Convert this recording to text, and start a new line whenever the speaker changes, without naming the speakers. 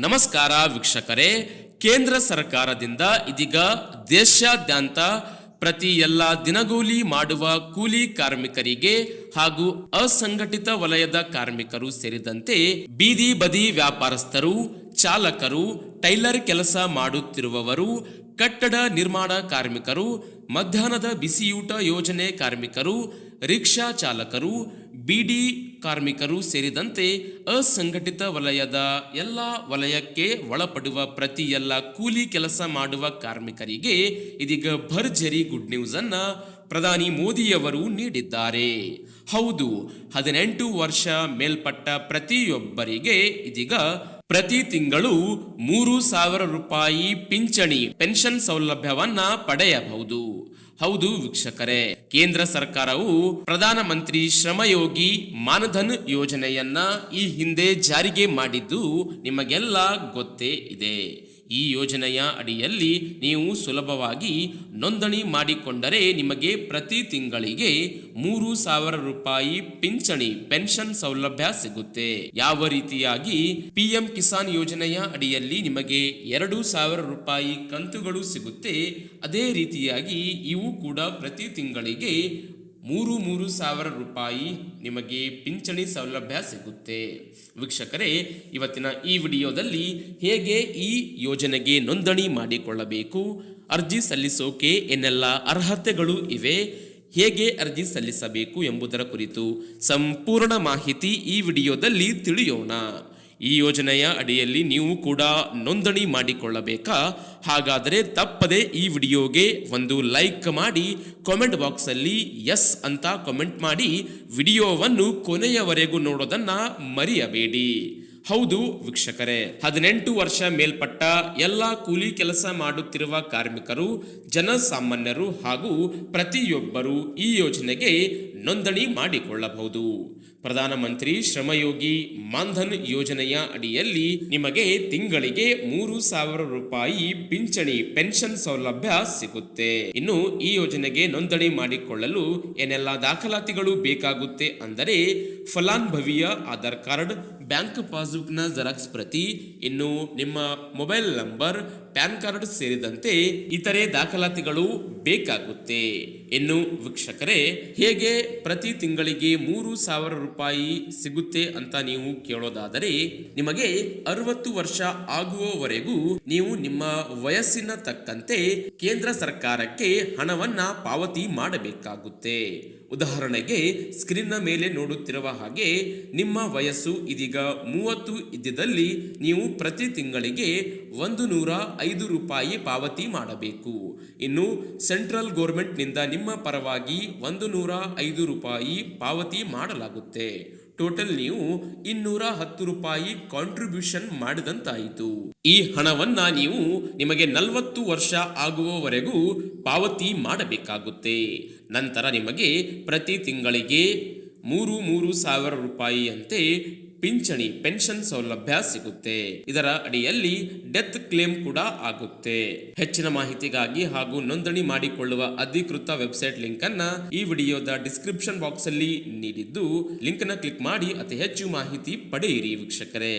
ನಮಸ್ಕಾರ ವೀಕ್ಷಕರೇ, ಕೇಂದ್ರ ಸರ್ಕಾರದಿಂದ ಇದೀಗ ದೇಶಾದ್ಯಂತ ಪ್ರತಿ ಎಲ್ಲ ದಿನಗೂಲಿ ಮಾಡುವ ಕೂಲಿ ಕಾರ್ಮಿಕರಿಗೆ ಹಾಗೂ ಅಸಂಘಟಿತ ವಲಯದ ಕಾರ್ಮಿಕರು ಸೇರಿದಂತೆ ಬೀದಿ ಬದಿ ವ್ಯಾಪಾರಸ್ಥರು, ಚಾಲಕರು, ಟೈಲರ್ ಕೆಲಸ ಮಾಡುತ್ತಿರುವವರು, ಕಟ್ಟಡ ನಿರ್ಮಾಣ ಕಾರ್ಮಿಕರು, ಮಧ್ಯಾಹ್ನದ ಬಿಸಿಯೂಟ ಯೋಜನೆ ಕಾರ್ಮಿಕರು, ರಿಕ್ಷಾ ಚಾಲಕರು, ಬಿಡಿ ಕಾರ್ಮಿಕರು ಸೇರಿದಂತೆ ಅಸಂಘಟಿತ ವಲಯದ ಎಲ್ಲ ವಲಯಕ್ಕೆ ಒಳಪಡುವ ಪ್ರತಿ ಎಲ್ಲ ಕೂಲಿ ಕೆಲಸ ಮಾಡುವ ಕಾರ್ಮಿಕರಿಗೆ ಇದೀಗ ಭರ್ಜರಿ ಗುಡ್ ನ್ಯೂಸ್ ಅನ್ನ ಪ್ರಧಾನಿ ಮೋದಿಯವರು ನೀಡಿದ್ದಾರೆ. ಹೌದು, ಹದಿನೆಂಟು ವರ್ಷ ಮೇಲ್ಪಟ್ಟ ಪ್ರತಿಯೊಬ್ಬರಿಗೆ ಇದೀಗ ಪ್ರತಿ ತಿಂಗಳು ಮೂರು ಸಾವಿರ ರೂಪಾಯಿ ಪಿಂಚಣಿ, ಪೆನ್ಷನ್ ಸೌಲಭ್ಯವನ್ನ ಪಡೆಯಬಹುದು. ಹೌದು ವೀಕ್ಷಕರೇ, ಕೇಂದ್ರ ಸರ್ಕಾರವು ಪ್ರಧಾನಮಂತ್ರಿ ಶ್ರಮಯೋಗಿ ಮಾನಧನ್ ಯೋಜನೆಯನ್ನ ಈ ಹಿಂದೆ ಜಾರಿಗೆ ಮಾಡಿದ್ದು ನಿಮಗೆಲ್ಲ ಗೊತ್ತೇ ಇದೆ. ಈ ಯೋಜನೆಯ ಅಡಿಯಲ್ಲಿ ನೀವು ಸುಲಭವಾಗಿ ನೋಂದಣಿ ಮಾಡಿಕೊಂಡರೆ ನಿಮಗೆ ಪ್ರತಿ ತಿಂಗಳಿಗೆ ಮೂರು ಸಾವಿರ ರೂಪಾಯಿ ಪಿಂಚಣಿ, ಪೆನ್ಷನ್ ಸೌಲಭ್ಯ ಸಿಗುತ್ತೆ. ಯಾವ ರೀತಿಯಾಗಿ ಪಿಎಂ ಕಿಸಾನ್ ಯೋಜನೆಯ ಅಡಿಯಲ್ಲಿ ನಿಮಗೆ ಎರಡು ಸಾವಿರ ರೂಪಾಯಿ ಕಂತುಗಳು ಸಿಗುತ್ತೆ, ಅದೇ ರೀತಿಯಾಗಿ ಇವು ಕೂಡ ಪ್ರತಿ ತಿಂಗಳಿಗೆ ಮೂರು ಮೂರು ಸಾವಿರ ರೂಪಾಯಿ ನಿಮಗೆ ಪಿಂಚಣಿ ಸೌಲಭ್ಯ ಸಿಗುತ್ತೆ. ವೀಕ್ಷಕರೇ, ಇವತ್ತಿನ ಈ ವಿಡಿಯೋದಲ್ಲಿ ಹೇಗೆ ಈ ಯೋಜನೆಗೆ ನೋಂದಣಿ ಮಾಡಿಕೊಳ್ಳಬೇಕು, ಅರ್ಜಿ ಸಲ್ಲಿಸೋಕೆ ಏನೆಲ್ಲ ಅರ್ಹತೆಗಳು ಇವೆ, ಹೇಗೆ ಅರ್ಜಿ ಸಲ್ಲಿಸಬೇಕು ಎಂಬುದರ ಕುರಿತು ಸಂಪೂರ್ಣ ಮಾಹಿತಿ ಈ ವಿಡಿಯೋದಲ್ಲಿ ತಿಳಿಯೋಣ. ಈ ಯೋಜನೆಯ ಅಡಿಯಲ್ಲಿ ನೀವು ಕೂಡ ನೋಂದಣಿ ಮಾಡಿಕೊಳ್ಳಬೇಕಾ? ಹಾಗಾದರೆ ತಪ್ಪದೆ ಈ ವಿಡಿಯೋಗೆ ಒಂದು ಲೈಕ್ ಮಾಡಿ ಕಾಮೆಂಟ್ ಬಾಕ್ಸಲ್ಲಿ ಎಸ್ ಅಂತ ಕಾಮೆಂಟ್ ಮಾಡಿ ವಿಡಿಯೋವನ್ನು ಕೊನೆಯವರೆಗೂ ನೋಡೋದನ್ನು ಮರೆಯಬೇಡಿ. ಹೌದು ವೀಕ್ಷಕರೇ, ಹದಿನೆಂಟು ವರ್ಷ ಮೇಲ್ಪಟ್ಟ ಎಲ್ಲ ಕೂಲಿ ಕೆಲಸ ಮಾಡುತ್ತಿರುವ ಕಾರ್ಮಿಕರು, ಜನಸಾಮಾನ್ಯರು ಹಾಗೂ ಪ್ರತಿಯೊಬ್ಬರು ಈ ಯೋಜನೆಗೆ ನೋಂದಣಿ ಮಾಡಿಕೊಳ್ಳಬಹುದು. ಪ್ರಧಾನಮಂತ್ರಿ ಶ್ರಮಯೋಗಿ ಮಾನ್ಧನ್ ಯೋಜನೆಯ ಅಡಿಯಲ್ಲಿ ನಿಮಗೆ ತಿಂಗಳಿಗೆ ಮೂರು ಸಾವಿರ ರೂಪಾಯಿ ಪಿಂಚಣಿ ಪೆನ್ಷನ್ ಸೌಲಭ್ಯ ಸಿಗುತ್ತೆ. ಇನ್ನು ಈ ಯೋಜನೆಗೆ ನೋಂದಣಿ ಮಾಡಿಕೊಳ್ಳಲು ಏನೆಲ್ಲ ದಾಖಲಾತಿಗಳು ಬೇಕಾಗುತ್ತೆ ಅಂದರೆ ಫಲಾನುಭವಿಯ ಆಧಾರ್ ಕಾರ್ಡ್, ಬ್ಯಾಂಕ್ ಪಾಸ್ಬುಕ್ನ ಜೆರಾಕ್ಸ್ ಪ್ರತಿ ಇನ್ನು ನಿಮ್ಮ ಮೊಬೈಲ್ ನಂಬರ್ ಪ್ಯಾನ್ ಕಾರ್ಡ್ ಸೇರಿದಂತೆ ಇತರೆ ದಾಖಲಾತಿಗಳು ಬೇಕಾಗುತ್ತೆ. ಇನ್ನು ವೀಕ್ಷಕರೇ, ಹೇಗೆ ಪ್ರತಿ ತಿಂಗಳಿಗೆ ಮೂರು ಸಾವಿರ ರೂಪಾಯಿ ಸಿಗುತ್ತೆ ಅಂತ ನೀವು ಕೇಳೋದಾದರೆ, ನಿಮಗೆ ಅರವತ್ತು ವರ್ಷ ಆಗುವವರೆಗೂ ನೀವು ನಿಮ್ಮ ವಯಸ್ಸಿನ ತಕ್ಕಂತೆ ಕೇಂದ್ರ ಸರ್ಕಾರಕ್ಕೆ ಹಣವನ್ನ ಪಾವತಿ ಮಾಡಬೇಕಾಗುತ್ತೆ. ಉದಾಹರಣೆಗೆ ಸ್ಕ್ರೀನ್ನ ಮೇಲೆ ನೋಡುತ್ತಿರುವ ಹಾಗೆ, ನಿಮ್ಮ ವಯಸ್ಸು ಇದೀಗ ಮೂವತ್ತು ಇದ್ದಿದ್ದಲ್ಲಿ ನೀವು ಪ್ರತಿ ತಿಂಗಳಿಗೆ ಒಂದು ನೂರ ಐದು ರೂಪಾಯಿ ಪಾವತಿ ಮಾಡಬೇಕು. ಇನ್ನು ಸೆಂಟ್ರಲ್ ಗೋರ್ಮೆಂಟ್ನಿಂದ ನಿಮ್ಮ ಪರವಾಗಿ ಒಂದು ನೂರ ಐದು ರೂಪಾಯಿ ಪಾವತಿ ಮಾಡಲಾಗುತ್ತೆ. ಟೋಟಲ್ ನೀವು ಇನ್ನೂರ ಹತ್ತು ರೂಪಾಯಿ ಕಾಂಟ್ರಿಬ್ಯೂಷನ್ ಮಾಡಿದಂತಾಯಿತು. ಈ ಹಣವನ್ನ ನೀವು ನಿಮಗೆ ನಲವತ್ತು ವರ್ಷ ಆಗುವವರೆಗೂ ಪಾವತಿ ಮಾಡಬೇಕಾಗುತ್ತೆ. ನಂತರ ನಿಮಗೆ ಪ್ರತಿ ತಿಂಗಳಿಗೆ ಮೂರು ಮೂರು ಸಾವಿರ ರೂಪಾಯಿಯಂತೆ ಪಿಂಚಣಿ, ಪೆನ್ಷನ್ ಸೌಲಭ್ಯ ಸಿಗುತ್ತೆ. ಇದರ ಅಡಿಯಲ್ಲಿ ಡೆತ್ ಕ್ಲೇಮ್ ಕೂಡ ಆಗುತ್ತೆ. ಹೆಚ್ಚಿನ ಮಾಹಿತಿಗಾಗಿ ಹಾಗೂ ನೋಂದಣಿ ಮಾಡಿಕೊಳ್ಳುವ ಅಧಿಕೃತ ವೆಬ್ಸೈಟ್ ಲಿಂಕ್ ಅನ್ನ ಈ ವಿಡಿಯೋದ ಡಿಸ್ಕ್ರಿಪ್ಷನ್ ಬಾಕ್ಸ್ ಅಲ್ಲಿ ನೀಡಿದ್ದು ಲಿಂಕ್ನ ಕ್ಲಿಕ್ ಮಾಡಿ ಅತಿ ಹೆಚ್ಚು ಮಾಹಿತಿ ಪಡೆಯಿರಿ ವೀಕ್ಷಕರೇ.